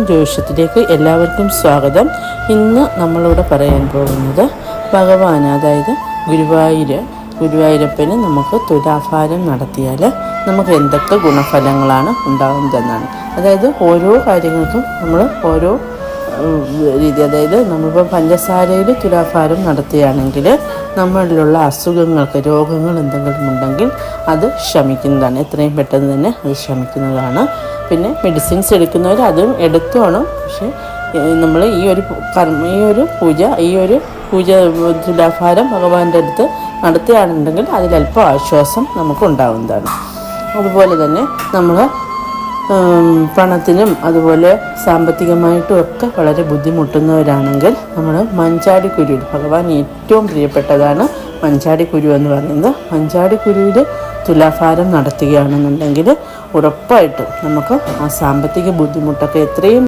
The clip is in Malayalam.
എല്ലാവർക്കും ജ്യോതിഷത്തിലേക്ക് എല്ലാവർക്കും സ്വാഗതം. ഇന്ന് നമ്മളിവിടെ പറയാൻ പോകുന്നത് ഭഗവാൻ അതായത് ഗുരുവായൂർ ഗുരുവായൂരപ്പന് നമുക്ക് തുലാഭാരം നടത്തിയാൽ നമുക്ക് എന്തൊക്കെ ഗുണഫലങ്ങളാണ് ഉണ്ടാകുന്നതെന്നാണ് അതായത് ഓരോ കാര്യങ്ങൾക്കും നമ്മൾ ഓരോ രീതി. അതായത് നമ്മളിപ്പോൾ പഞ്ചസാരയിൽ തുലാഭാരം നടത്തുകയാണെങ്കിൽ നമ്മളിലുള്ള അസുഖങ്ങൾക്ക് രോഗങ്ങൾ എന്തെങ്കിലും ഉണ്ടെങ്കിൽ അത് ശമിക്കുന്നതാണ്. എത്രയും പെട്ടെന്ന് തന്നെ അത് ശമിക്കുന്നതാണ്. പിന്നെ മെഡിസിൻസ് എടുക്കുന്നവർ അതും എടുത്തോണം. പക്ഷേ നമ്മൾ ഈ ഒരു കർമ്മ ഈ ഒരു പൂജ ഈ ഒരു പൂജ തുലാഭാരം ഭഗവാന്റെ അടുത്ത് നടത്തുകയാണെന്നുണ്ടെങ്കിൽ അതിലല്പം ആശ്വാസം നമുക്ക് ഉണ്ടാകുന്നതാണ് അതുപോലെ തന്നെ നമ്മൾ പണത്തിനും അതുപോലെ സാമ്പത്തികമായിട്ടും ഒക്കെ വളരെ ബുദ്ധിമുട്ടുന്നവരാണെങ്കിൽ നമ്മൾ മഞ്ചാടി കുരുവിൽ ഭഗവാൻ ഏറ്റവും പ്രിയപ്പെട്ടതാണ് മഞ്ചാടി കുരു എന്ന് പറയുന്നത്. മഞ്ചാടി കുരുവിൽ തുലാഭാരം നടത്തുകയാണെന്നുണ്ടെങ്കിൽ ഉറപ്പായിട്ടും നമുക്ക് ആ സാമ്പത്തിക ബുദ്ധിമുട്ടൊക്കെ എത്രയും